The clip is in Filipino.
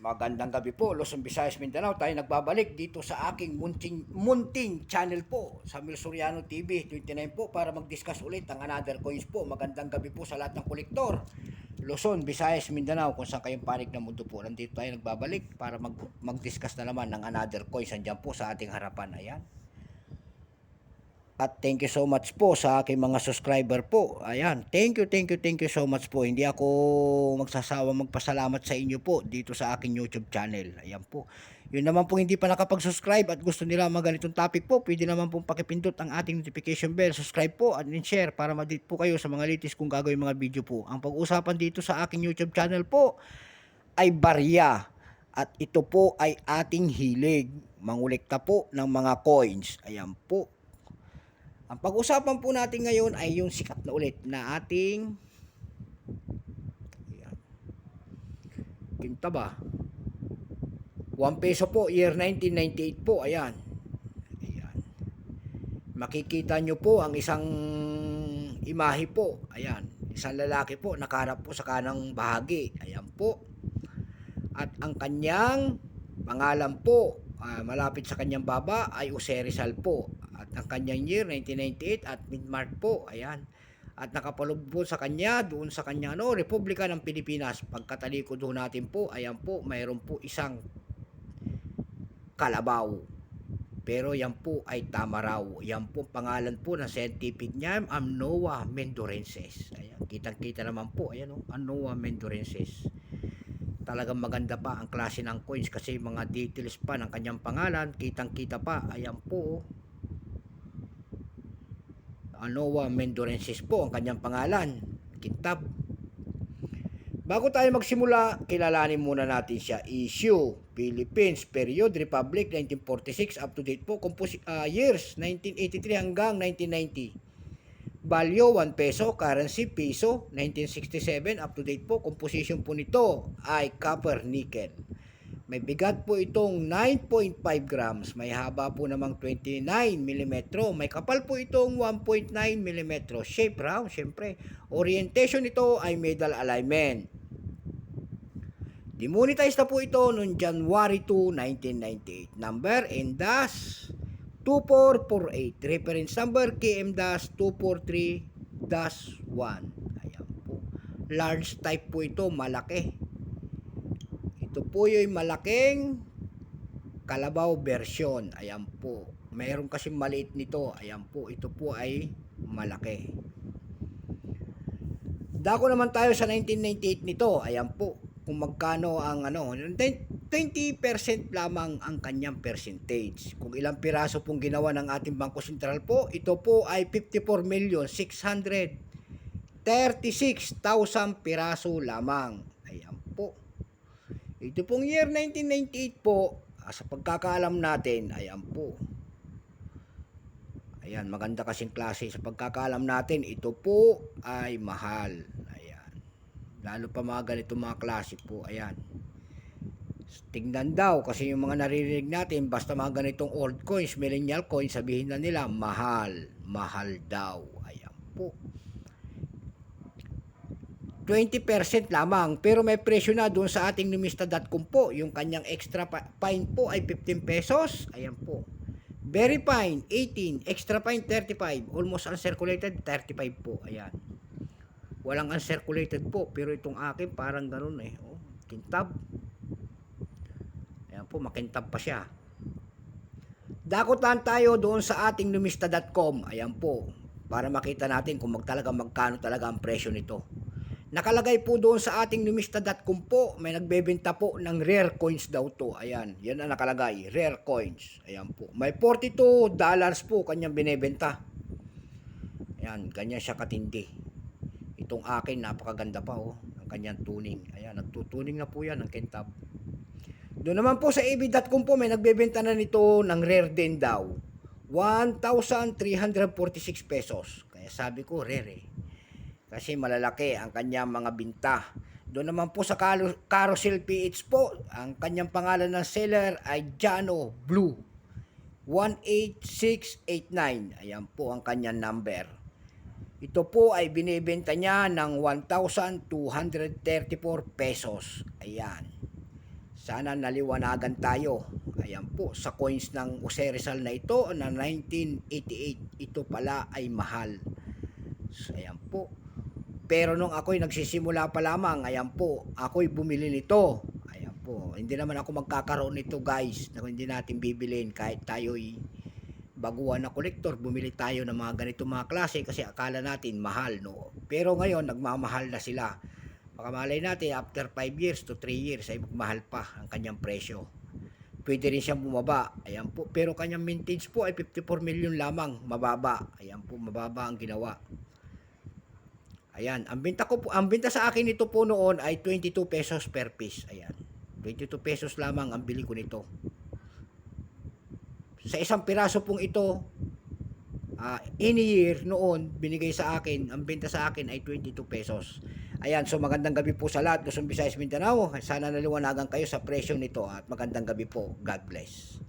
Magandang gabi po, Luzon, Visayas, Mindanao. Tayo nagbabalik dito sa aking munting, munting channel po sa Mil Soriano TV 29 po para mag-discuss ulit ang another coins po. Magandang gabi po sa lahat ng kolektor. Luzon, Visayas, Mindanao, kung saan kayong panig ng mundo po. Nandito tayo nagbabalik para mag, mag-discuss na naman ng another coins. Andyan po sa ating harapan. Ayan. At thank you so much po sa aking mga subscriber po. Ayan, thank you, thank you, thank you so much po. Hindi ako magsasawa magpasalamat sa inyo po dito sa aking YouTube channel. Ayan po. Yun naman po hindi pa nakapag-subscribe at gusto nila mga ganitong topic po, pwede naman pong pakipindot ang ating notification bell. Subscribe po at share para madit po kayo sa mga latest kung gagawin mga video po. Ang pag-usapan dito sa aking YouTube channel po ay barya. At ito po ay ating hilig. Mangulekta po ng mga coins. Ayan po. Ang pag-usapan po natin ngayon ay yung sikat na ulit na ating Ayan. Kinta ba? 1 peso po, year 1998 po, ayan. Ayan. Makikita nyo po ang isang imahe po, ayan. Isang lalaki po, nakaharap po sa kanang bahagi, ayan po. At ang kanyang pangalan po, ah, malapit sa kanyang baba ay Userizal po. At ang kanyang year 1998 at mid-March po, ayan. At nakapaloob po sa kanya, doon sa kanya, no, Republika ng Pilipinas. Pagkatalikod doon natin po, ayan po, mayroon po isang kalabaw. Pero yan po ay tama raw. Yan po pangalan po ng scientific niya, Amnoa mendorensis. Ayan, kitang-kita naman po, ayan o, Amnoa mendorensis talagang maganda pa ang klase ng coins kasi mga details pa ng kanyang pangalan, kitang-kita pa, ayan po. Anoa Mendorensis po ang kanyang pangalan, kintab. Bago tayo magsimula, kilalanin muna natin siya. Issue, Philippines, Period, Republic, 1946, up to date po, compos- ah, years, 1983 hanggang 1990. Value 1 peso, currency piso 1967 up to date po. Composition po nito ay copper nickel. May bigat po itong 9.5 grams. May haba po namang 29 mm. May kapal po itong 1.9 mm. Shape round, syempre. Orientation nito ay medal alignment. Demonetize na po ito noong January 2, 1998. Number and dash 2448. Reference number KM-243-1. Ayan po. Large type po ito, malaki. Ito po yung malaking kalabaw version. Ayan po. Mayroon kasi maliit nito. Ayan po. Ito po ay malaki. Dako naman tayo sa 1998 nito. Ayan po. Kung magkano ang ano. 20% lamang ang kanyang percentage. Kung ilang piraso pong ginawa ng ating Bangko Sentral po, ito po ay 54,636,000 piraso lamang. Ayan po. Ito pong year 1998 po, ah, sa pagkakaalam natin, ayan po. Ayan, maganda kasing klase. Sa pagkakaalam natin, ito po ay mahal. Ayan. Lalo pa mga ganito mga klase po. Ayan. Tingnan daw kasi yung mga naririnig natin basta mga ganitong old coins, millennial coins, sabihin na nila mahal, mahal daw. Ayan po. 20% lamang pero may presyo na doon sa ating numista.com po. Yung kanyang extra fine po ay 15 pesos. Ayan po. Very fine, 18. Extra fine, 35. Almost uncirculated, 35 po. Ayan. Walang uncirculated po. Pero itong akin parang ganun eh. Oh, kintab. Po, makintab pa siya. Dakotan tayo doon sa ating numista.com. Ayan po. Para makita natin kung magtalaga magkano talaga ang presyo nito. Nakalagay po doon sa ating numista.com po, may nagbebenta po ng rare coins daw to. Ayan, yan ang nakalagay, rare coins. Ayan po. May 42 dollars po kanyang binebenta. Ayan, ganyan siya katindi. Itong akin, napakaganda pa oh, ang kanyang tuning. Ayan, nagtutuning na po yan ng kintab. Doon naman po sa ab.com po, may nagbebenta na nito ng rare din daw. 1,346 pesos. Kaya sabi ko, rare eh. Kasi malalaki ang kanyang mga binta. Doon naman po sa Caro- Carousel PH po, ang kanyang pangalan ng seller ay Jano Blue. 18689. Ayan po ang kanyang number. Ito po ay binibenta niya ng 1,234 pesos. Ayan. Sana naliwanagan tayo. Ayan po, sa coins ng Jose Rizal na ito na 1988, ito pala ay mahal. So, ayan po. Pero nung ako'y nagsisimula pa lamang, ayan po, ako'y bumili nito. Ayan po. Hindi naman ako magkakaroon nito guys, na hindi natin bibilin kahit tayo'y baguhan na kolektor, bumili tayo ng mga ganito mga klase kasi akala natin mahal, no? Pero ngayon, nagmamahal na sila. Baka malay natin, after 5 years to 3 years, ay magmahal pa ang kanyang presyo. Pwede rin siyang bumaba. Ayan po. Pero kanyang vintage po ay 54 million lamang. Mababa. Ayan po, mababa ang ginawa. Ayan, ang benta ko po, ang benta sa akin nito po noon ay 22 pesos per piece. Ayan. 22 pesos lamang ang bili ko nito. Sa isang piraso pong ito, ah in year noon, binigay sa akin, ang benta sa akin ay 22 pesos. Ayan, so magandang gabi po sa lahat. Luzon, Visayas, Mindanao. Sana naliwanagan kayo sa presyo nito at magandang gabi po. God bless.